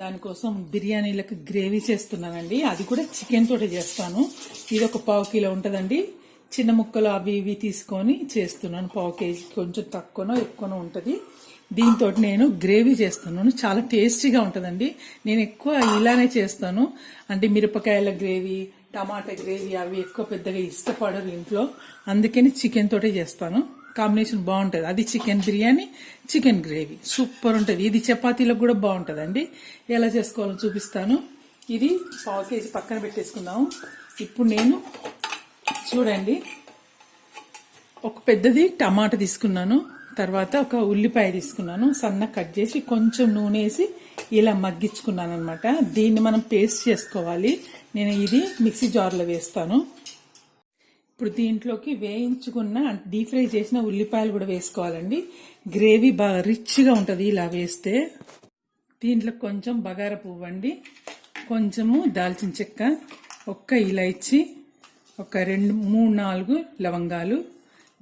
దానికోసం బిర్యానీలకు గ్రేవీ చేస్తున్నానండి. అది కూడా చికెన్ తోటి చేస్తాను. ఇది ఒక పావు కిలో ఉంటుందండి. చిన్న ముక్కలు అవి ఇవి తీసుకొని చేస్తున్నాను. పావు కేజీ కొంచెం తక్కువనో ఎక్కువనో ఉంటుంది. దీంతో నేను గ్రేవీ చేస్తున్నాను. చాలా టేస్టీగా ఉంటుందండి. నేను ఎక్కువ ఇలానే చేస్తాను. అంటే మిరపకాయల గ్రేవీ టమాటా గ్రేవీ అవి ఎక్కువ పెద్దగా ఇష్టపడరు ఇంట్లో. అందుకని చికెన్ తోటే చేస్తాను. కాంబినేషన్ బాగుంటుంది. అది chicken biryani chicken gravy. Super ఉంటుంది. ఇది చపాతీలకు కూడా బాగుంటుందండి. ఎలా చేసుకోవాలో చూపిస్తాను. ఇది పావు కేజీ పక్కన పెట్టేసుకుందాము. ఇప్పుడు నేను చూడండి. ఒక పెద్దది టమాటా తీసుకున్నాను. తర్వాత ఒక ఉల్లిపాయ తీసుకున్నాను. సన్న కట్ చేసి కొంచెం నూనె వేసి ఇలా మగ్గించుకున్నాను అనమాట దీన్ని మనం పేస్ట్ చేసుకోవాలి. నేను ఇది మిక్సీ జార్లో వేస్తాను. ఇప్పుడు దీంట్లోకి వేయించుకున్న డీప్ ఫ్రై చేసిన ఉల్లిపాయలు కూడా వేసుకోవాలండి. గ్రేవీ బాగా రిచ్గా ఉంటుంది ఇలా వేస్తే. దీంట్లో కొంచెం బగార పువ్వు అండి. కొంచెము దాల్చిన చెక్క ఒక్క ఇలైచి ఒక రెండు మూడు నాలుగు లవంగాలు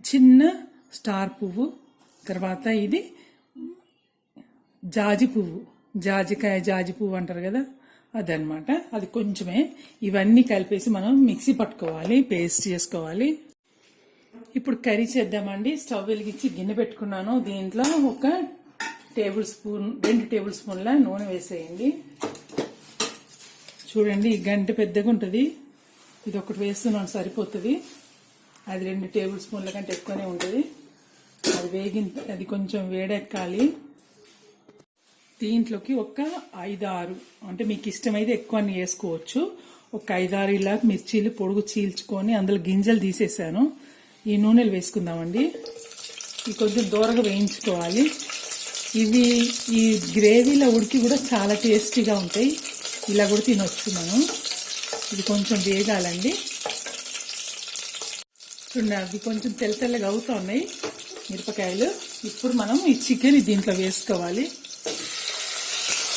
చిన్న స్టార్ పువ్వు తర్వాత ఇది జాజి పువ్వు. జాజికాయ జాజి పువ్వు అంటారు కదా అదనమాట అది కొంచెమే. ఇవన్నీ కలిపేసి మనం మిక్సీ పట్టుకోవాలి పేస్ట్ చేసుకోవాలి. ఇప్పుడు కర్రీ చేద్దామండి. స్టవ్ వెలిగించి గిన్నె పెట్టుకున్నాను. దీంట్లో ఒక టేబుల్ స్పూన్ రెండు టేబుల్ స్పూన్ల నూనె వేసేయండి. చూడండి ఈ గంట పెద్దగా ఉంటుంది. ఇది ఒకటి వేస్తున్నాను సరిపోతుంది. అది రెండు టేబుల్ స్పూన్ల కంటే ఎక్కువనే ఉంటుంది. అది వేగిన అది కొంచెం వేడెక్కాలి. దీంట్లోకి ఒక ఐదారు. అంటే మీకు ఇష్టమైతే ఎక్కువ వేసుకోవచ్చు. ఒక ఐదారు ఇలా మిర్చీలు పొడుగు చీల్చుకొని అందులో గింజలు తీసేసాను. ఈ నూనెలు వేసుకుందామండి. ఇవి కొంచెం దూరగా వేయించుకోవాలి. ఇవి ఈ గ్రేవీలో ఉడికి కూడా చాలా టేస్టీగా ఉంటాయి. ఇలా కూడా తినొచ్చు మనం. ఇది కొంచెం వేగాలండి. చూడండి అవి కొంచెం తెల్ల తెల్లగా అవుతూ ఉన్నాయి మిరపకాయలు. ఇప్పుడు మనం ఈ చికెన్ దీంట్లో వేసుకోవాలి.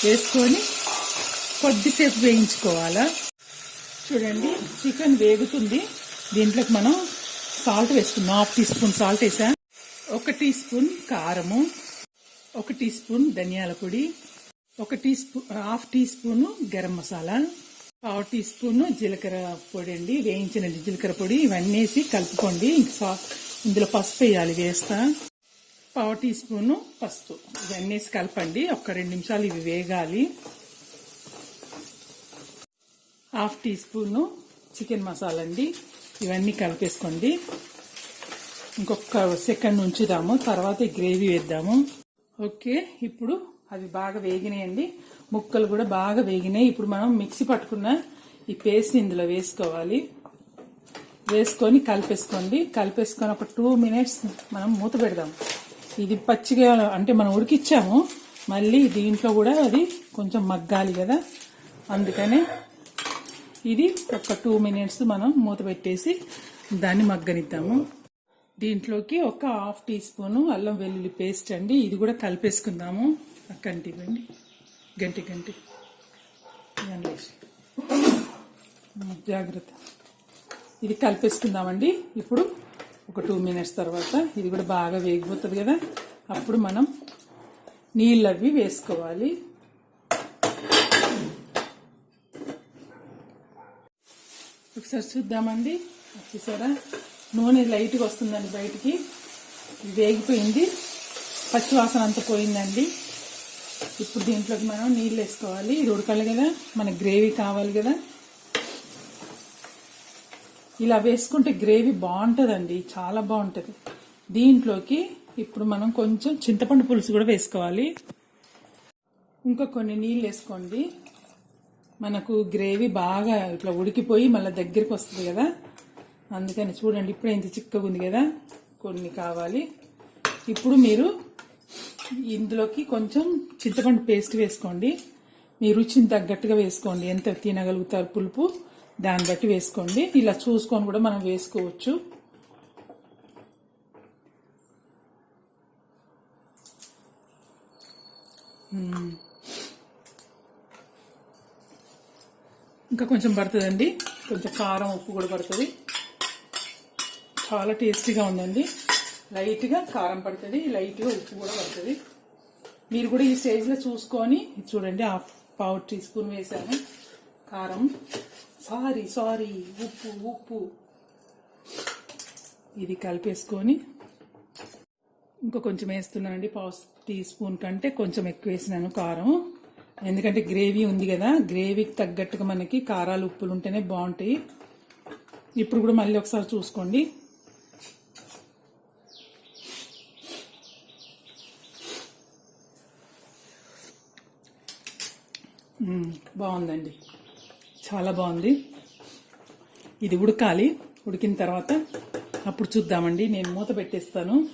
వేసుకొని కొద్దిసేపు వేయించుకోవాలా? చూడండి చికెన్ వేగుతుంది. దీంట్లోకి మనం సాల్ట్ వేసుకున్నాం హాఫ్ టీ స్పూన్ సాల్ట్ వేసా. ఒక టీ స్పూన్ కారము. ఒక టీ స్పూన్ ధనియాల పొడి. ఒక teaspoon half teaspoon garam masala. పావు టీ స్పూన్ జీలకర్ర పొడి అండి. వేయించిన జీలకర్ర పొడి. ఇవన్నీ వేసి కలుపుకోండి. ఇందులో పసుపు వేయాలి వేస్తా. పావు టీ స్పూను పసుపు. ఇవన్నీ కలపండి. ఒక రెండు నిమిషాలు ఇవి వేగాలి. Half teaspoon chicken masala అండి. ఇవన్నీ కలిపేసుకోండి. ఇంకొక సెకండ్ ఉంచుదాము. తర్వాత గ్రేవీ వేద్దాము. ఓకే ఇప్పుడు అవి బాగా వేగినాయండి. ముక్కలు కూడా బాగా వేగినాయి. ఇప్పుడు మనం మిక్సీ పట్టుకున్న ఈ పేస్ట్ ఇందులో వేసుకోవాలి. వేసుకొని కలిపేసుకోండి. కలిపేసుకొని ఒక టూ మినిట్స్ మనం మూత పెడదాం. ఇది పచ్చిగా అంటే మనం ఉడికిచ్చాము. మళ్ళీ దీంట్లో కూడా అది కొంచెం మగ్గాలి కదా. అందుకనే ఇది ఒక టూ మినిట్స్ మనం మూత పెట్టేసి దాన్ని మగ్గనిద్దాము. దీంట్లోకి ఒక హాఫ్ టీ స్పూను అల్లం వెల్లుల్లి పేస్ట్ అండి. ఇది కూడా కలిపేసుకుందాము. అక్కంటి ఇవ్వండి గంటి గంటి. జాగ్రత్త. ఇది కలిపేసుకుందామండి. ఇప్పుడు ఒక టూ మినిట్స్ తర్వాత ఇది కూడా బాగా వేగిపోతుంది కదా. అప్పుడు మనం నీళ్ళు అవి వేసుకోవాలి. ఒకసారి చూద్దామండి. చూసారా? నూనె లైట్గా వస్తుందండి బయటికి. వేగిపోయింది. పచ్చివాసన అంతా పోయిందండి. ఇప్పుడు దీంట్లోకి మనం నీళ్ళు వేసుకోవాలి. ఇది ఉడకాలి కదా. మన గ్రేవీ కావాలి కదా. ఇలా వేసుకుంటే గ్రేవీ బాగుంటుందండి చాలా బాగుంటుంది. దీంట్లోకి ఇప్పుడు మనం కొంచెం చింతపండు పులుసు కూడా వేసుకోవాలి. ఇంకా కొన్ని నీళ్ళు వేసుకోండి. మనకు గ్రేవీ బాగా ఇట్లా ఉడికిపోయి మళ్ళీ దగ్గరికి వస్తుంది కదా. అందుకని చూడండి ఇప్పుడు ఇంత చిక్కగా ఉంది కదా. కొన్ని కావాలి. ఇప్పుడు మీరు ఇందులోకి కొంచెం చింతపండు పేస్ట్ వేసుకోండి. మీ రుచిని తగ్గట్టుగా వేసుకోండి. ఎంత తినగలుగుతారు పులుపు. దాన్ని బట్టి వేసుకోండి. ఇలా చూసుకొని కూడా మనం వేసుకోవచ్చు. ఇంకా కొంచెం పడుతుందండి. కొంచెం కారం ఉప్పు కూడా పడుతుంది. చాలా టేస్టీగా ఉందండి. లైట్గా కారం పడుతుంది. లైట్గా ఉప్పు కూడా పడుతుంది. మీరు కూడా ఈ స్టేజ్లో చూసుకొని చూడండి హాఫ్ పావు టీ స్పూన్ వేసాను. కారం. సారీ సారీ ఉప్పు ఉప్పు. ఇది కలిపేసుకొని ఇంకా కొంచెం వేస్తున్నానండి పావు టీ స్పూన్ కంటే కొంచెం ఎక్కువ వేసినాను కారం. ఎందుకంటే గ్రేవీ ఉంది కదా గ్రేవీకి తగ్గట్టుగా మనకి కారాలు ఉప్పులు ఉంటేనే బాగుంటాయి. ఇప్పుడు కూడా మళ్ళీ ఒకసారి చూసుకోండి. బాగుందండి. చాలా బాగుంది. ఇది ఉడకాలి. ఉడికిన తర్వాత అప్పుడు చూద్దామండి. నేను మూత పెట్టేస్తాను.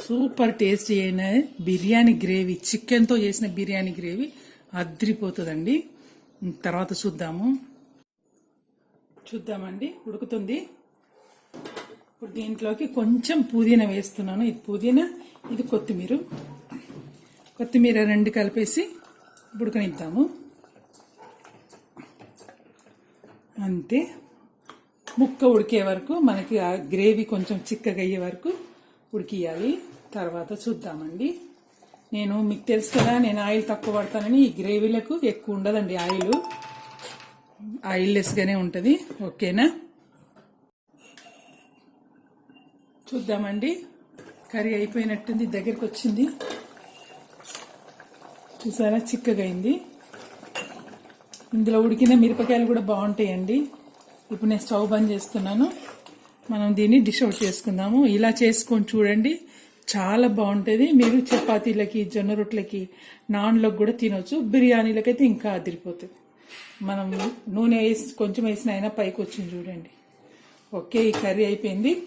సూపర్ టేస్టీ అయిన బిర్యానీ గ్రేవీ చికెన్తో చేసిన బిర్యానీ గ్రేవీ అద్రిపోతుందండి. తర్వాత చూద్దాము. చూద్దామండి. ఉడుకుతుంది. ఇప్పుడు దీంట్లోకి కొంచెం పుదీనా వేస్తున్నాను. ఇది పుదీనా ఇది కొత్తిమీర. కొత్తిమీర రెండు కలిపేసి ఉడకనిద్దాము. అంతే. ముక్క ఉడికే వరకు మనకి ఆ గ్రేవీ కొంచెం చిక్కగా అయ్యే వరకు ఉడికియాలి. తర్వాత చూద్దామండి. నేను మీకు తెలుసు కదా నేను ఆయిల్ తక్కువ పడతానని ఈ గ్రేవీలకు ఎక్కువ ఉండదండి ఆయిల్. ఆయిల్ లెస్గానే ఉంటుంది. ఓకేనా? చూద్దామండి. కర్రీ అయిపోయినట్టుంది దగ్గరికి వచ్చింది చూసారా? చిక్కగా అయింది ఇందులో ఉడికిన మిరపకాయలు కూడా బాగుంటాయండి. ఇప్పుడు నేను స్టవ్ బంద్ చేస్తున్నాను. మనం దీన్ని డిష్ అవుట్ చేసుకుందాము. ఇలా చేసుకొని చూడండి. చాలా బాగుంటుంది. మీరు చపాతీలకి జొన్న రొట్టెలకి నాన్లకు కూడా తినొచ్చు. బిర్యానీలకైతే ఇంకా అదిరిపోతుంది. మనం నూనె వేసి కొంచెం వేసిన అయినా పైకి వచ్చింది చూడండి. ఓకే ఈ కర్రీ అయిపోయింది.